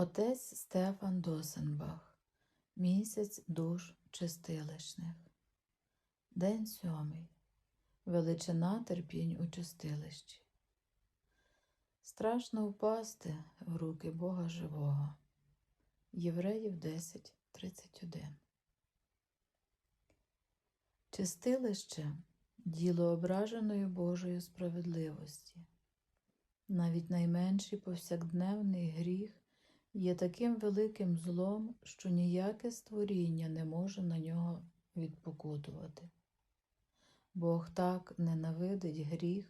Отець Стефан Досенбах. Місяць душ чистилищних. День сьомий. Величина терпінь у чистилищі. Страшно впасти в руки Бога живого. Євреїв 10.31 Чистилище діло ображеної Божої справедливості. Навіть найменший повсякденний гріх є таким великим злом, що ніяке створіння не може на нього відпокутувати. Бог так ненавидить гріх,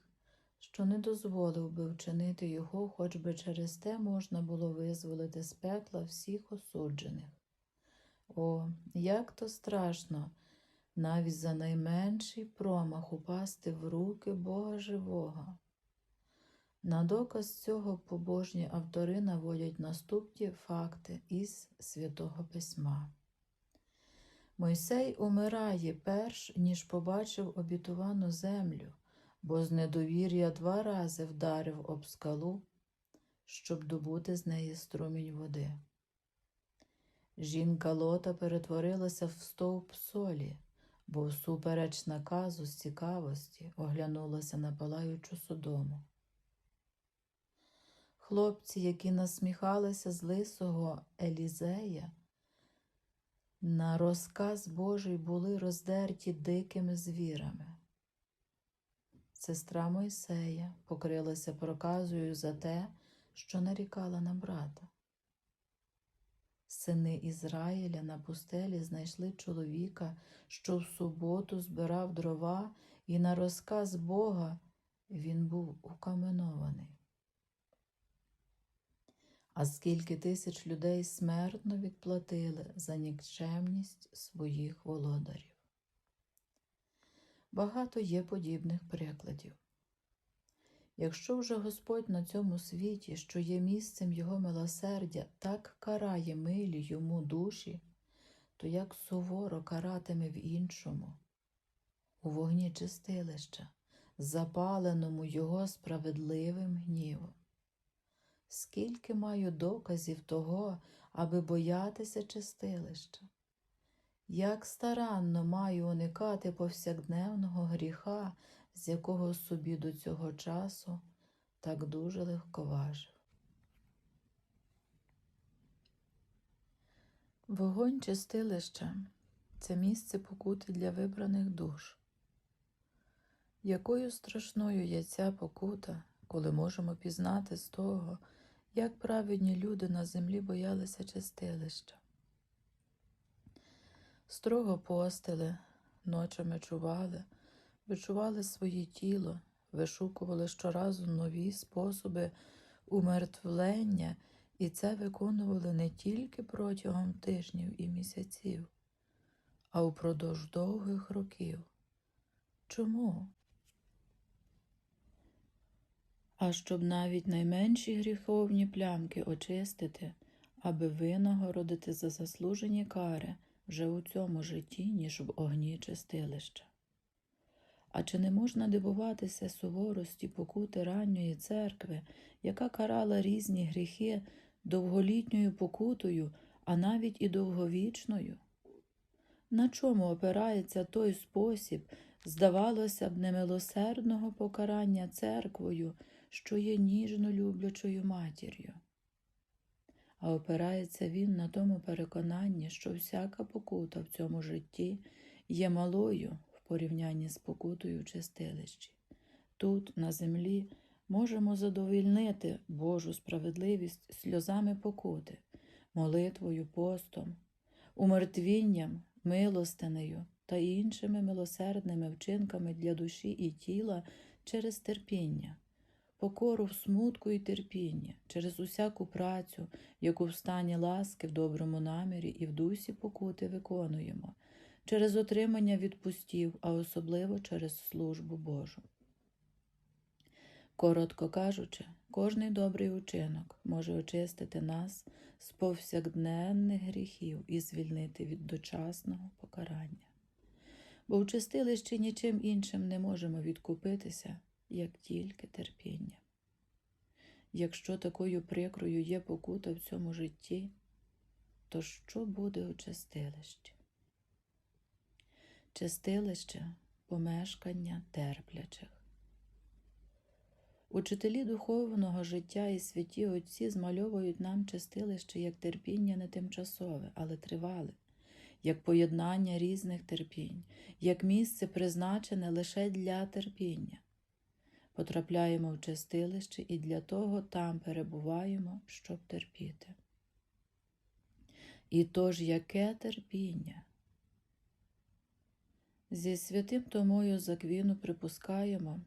що не дозволив би вчинити його, хоч би через те можна було визволити з пекла всіх осуджених. О, як то страшно навіть за найменший промах упасти в руки Бога живого. На доказ цього побожні автори наводять наступні факти із Святого Письма. Мойсей умирає перш ніж побачив обітувану землю, бо з недовір'я два рази вдарив об скалу, щоб добути з неї струмінь води. Жінка лота перетворилася в стовп солі, бо всупереч наказу з цікавості оглянулася на палаючу содому. Хлопці, які насміхалися з лисого Елізея, на розказ Божий були роздерті дикими звірами. Сестра Мойсея покрилася проказою за те, що нарікала на брата. Сини Ізраїля на пустелі знайшли чоловіка, що в суботу збирав дрова, і на розказ Бога він був укаменований. А скільки тисяч людей смертно відплатили за нікчемність своїх володарів. Багато є подібних прикладів. Якщо вже Господь на цьому світі, що є місцем Його милосердя, так карає милі йому душі, то як суворо каратиме в іншому, у вогні чистилища, запаленому Його справедливим гнівом. Скільки маю доказів того, аби боятися чистилища? Як старанно маю уникати повсякденного гріха, з якого собі до цього часу так дуже легковажив. Вогонь чистилища це місце покути для вибраних душ. Якою страшною є ця покута, коли можемо пізнати з того, як праведні люди на землі боялися чистилища. Строго постили, ночами чували, вичували своє тіло, вишукували щоразу нові способи умертвлення, і це виконували не тільки протягом тижнів і місяців, а упродовж довгих років. Чому? А щоб навіть найменші гріховні плямки очистити, аби винагородити за заслужені кари вже у цьому житті, ніж в огні чистилища. А чи не можна дивуватися суворості покути ранньої церкви, яка карала різні гріхи довголітньою покутою, а навіть і довговічною? На чому опирається той спосіб, здавалося б, немилосердного покарання церквою, що є ніжно люблячою матір'ю? А опирається він на тому переконанні, що всяка покута в цьому житті є малою в порівнянні з покутою в чистилищі. Тут, на землі, можемо задовільнити Божу справедливість сльозами покути, молитвою, постом, умертвінням, милостинею та іншими милосердними вчинками для душі і тіла через терпіння покору в смутку і терпіння, через усяку працю, яку в стані ласки, в доброму намірі і в дусі покути виконуємо, через отримання відпустів, а особливо через службу Божу. Коротко кажучи, кожний добрий учинок може очистити нас з повсякденних гріхів і звільнити від дочасного покарання. Бо в чистилищі нічим іншим не можемо відкупитися, як тільки терпіння. Якщо такою прикрою є покута в цьому житті, то що буде у чистилищі? Чистилище помешкання терплячих. Учителі духовного життя і святі отці змальовують нам чистилище як терпіння не тимчасове, але тривале, як поєднання різних терпінь, як місце призначене лише для терпіння. Потрапляємо в чистилище і для того там перебуваємо, щоб терпіти. І тож яке терпіння? Зі святим Томою Заквіну припускаємо,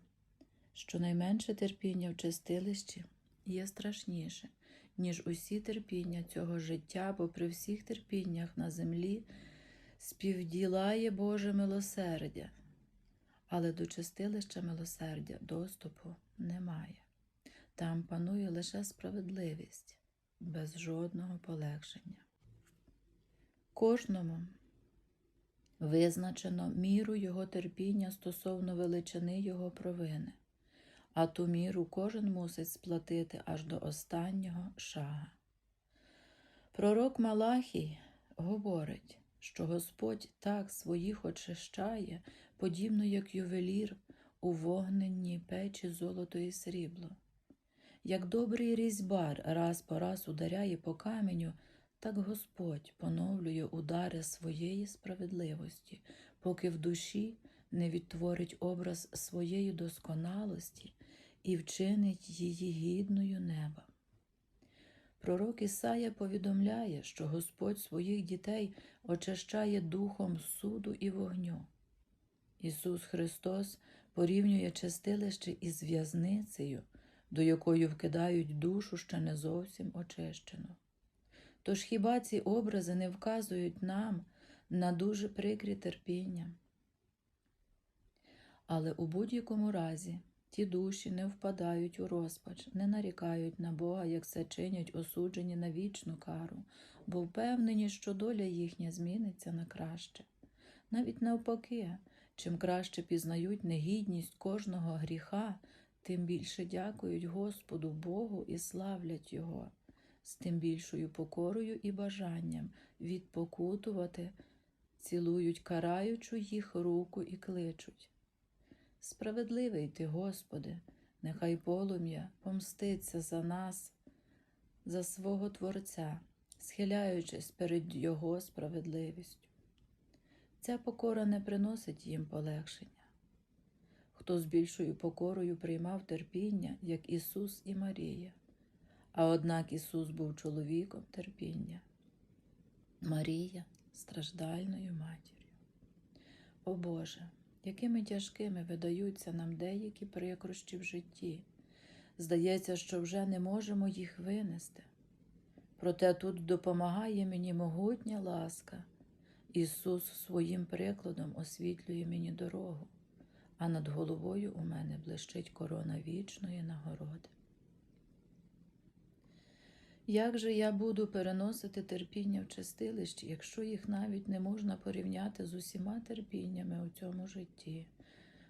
що найменше терпіння в чистилищі є страшніше, ніж усі терпіння цього життя, бо при всіх терпіннях на землі співділає Боже милосердя, але до чистилища милосердя доступу немає. Там панує лише справедливість, без жодного полегшення. Кожному визначено міру його терпіння стосовно величини його провини, а ту міру кожен мусить сплатити аж до останнього шага. Пророк Малахій говорить, що Господь так своїх очищає, подібно як ювелір у вогненній печі золото і срібло. Як добрий різьбар раз по раз ударяє по каменю, так Господь поновлює удари своєї справедливості, поки в душі не відтворить образ своєї досконалості і вчинить її гідною неба. Пророк Ісая повідомляє, що Господь своїх дітей очищає духом суду і вогню. Ісус Христос порівнює чистилище із в'язницею, до якої вкидають душу ще не зовсім очищену. Тож хіба ці образи не вказують нам на дуже прикрі терпіння? Але у будь-якому разі ті душі не впадають у розпач, не нарікають на Бога, як це чинять осуджені на вічну кару, бо впевнені, що доля їхня зміниться на краще. Навіть навпаки, чим краще пізнають негідність кожного гріха, тим більше дякують Господу Богу і славлять Його з тим більшою покорою і бажанням відпокутувати, цілують караючу їх руку і кличуть. Справедливий ти, Господи, нехай полум'я помститься за нас, за свого Творця, схиляючись перед Його справедливістю. Ця покора не приносить їм полегшення. Хто з більшою покорою приймав терпіння, як Ісус і Марія. А однак Ісус був чоловіком терпіння, Марія страждальною матір'ю. О Боже, якими тяжкими видаються нам деякі прикрощі в житті. Здається, що вже не можемо їх винести. Проте тут допомагає мені могутня ласка. Ісус своїм прикладом освітлює мені дорогу, а над головою у мене блищить корона вічної нагороди. Як же я буду переносити терпіння в чистилищі, якщо їх навіть не можна порівняти з усіма терпіннями у цьому житті?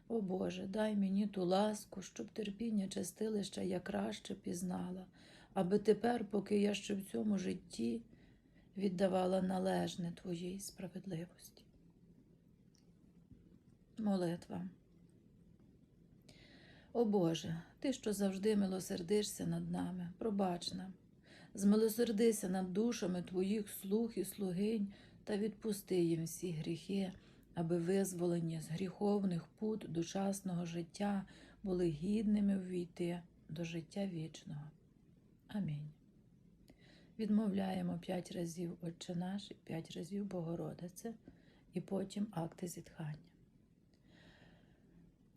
О Боже, дай мені ту ласку, щоб терпіння чистилища я краще пізнала, аби тепер, поки я ще в цьому житті, віддавала належне Твоїй справедливості. Молитва. О Боже, Ти, що завжди милосердишся над нами, пробач нам змилосердися над душами твоїх слуг і слугинь та відпусти їм всі гріхи, аби визволені з гріховних пут дочасного життя були гідними ввійти до життя вічного. Амінь. Відмовляємо п'ять разів Отче наш п'ять разів Богородице, і потім акти зітхання.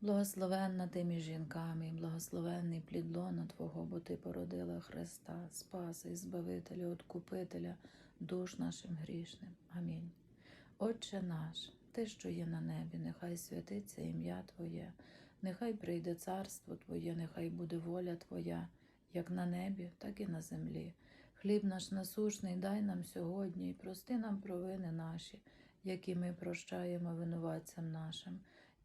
Благословенна ти між жінками, благословенний плід лона Твого, бо Ти породила Христа, Спаса і Збавителя, Откупителя, душ нашим грішним. Амінь. Отче наш, Ти, що є на небі, нехай святиться ім'я Твоє, нехай прийде царство Твоє, нехай буде воля Твоя, як на небі, так і на землі. Хліб наш насушний дай нам сьогодні і прости нам провини наші, які ми прощаємо винуватцям нашим.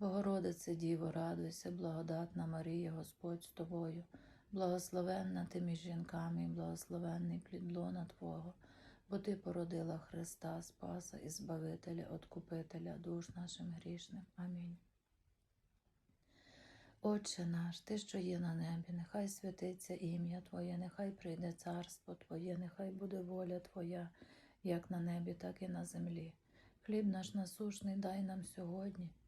Богородице Діво, радуйся, благодатна Марія, Господь з тобою, благословенна ти між жінками, і благословенний плід Твого, бо Ти породила Христа, Спаса і Збавителя, Откупителя душ нашим грішним. Амінь. Отче наш, Ти, що є на небі, нехай святиться ім'я Твоє, нехай прийде царство Твоє, нехай буде воля Твоя, як на небі, так і на землі. Хліб наш насушний дай нам сьогодні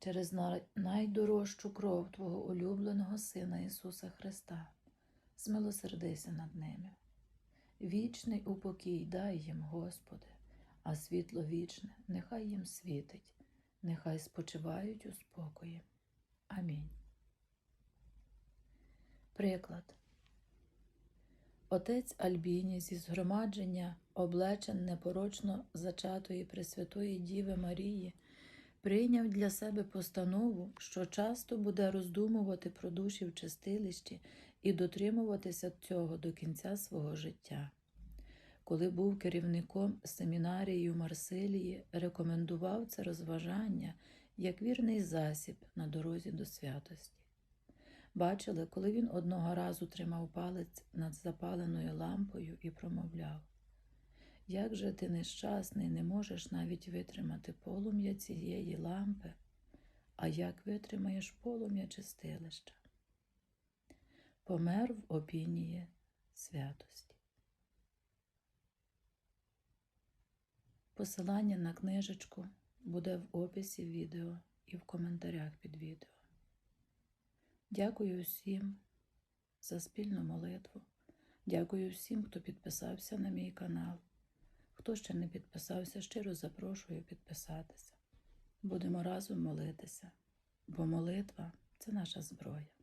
через найдорожчу кров Твого улюбленого Сина Ісуса Христа, змилосердися над ними. Вічний упокій дай їм, Господи, а світло вічне нехай їм світить, нехай спочивають у спокої. Амінь. Приклад. Отець Альбіні зі згромадження облечен непорочно зачатої Пресвятої Діви Марії прийняв для себе постанову, що часто буде роздумувати про душі в чистилищі і дотримуватися цього до кінця свого життя. Коли був керівником семінарії в Марсилії, рекомендував це розважання як вірний засіб на дорозі до святості. Бачили, коли він одного разу тримав палець над запаленою лампою і промовляв як же ти нещасний, не можеш навіть витримати полум'я цієї лампи, а як витримаєш полум'я чистилища? Помер в опінії святості. Посилання на книжечку буде в описі відео і в коментарях під відео. Дякую всім за спільну молитву. Дякую всім, хто підписався на мій канал. Хто ще не підписався, щиро запрошую підписатися. Будемо разом молитися, бо молитва це наша зброя.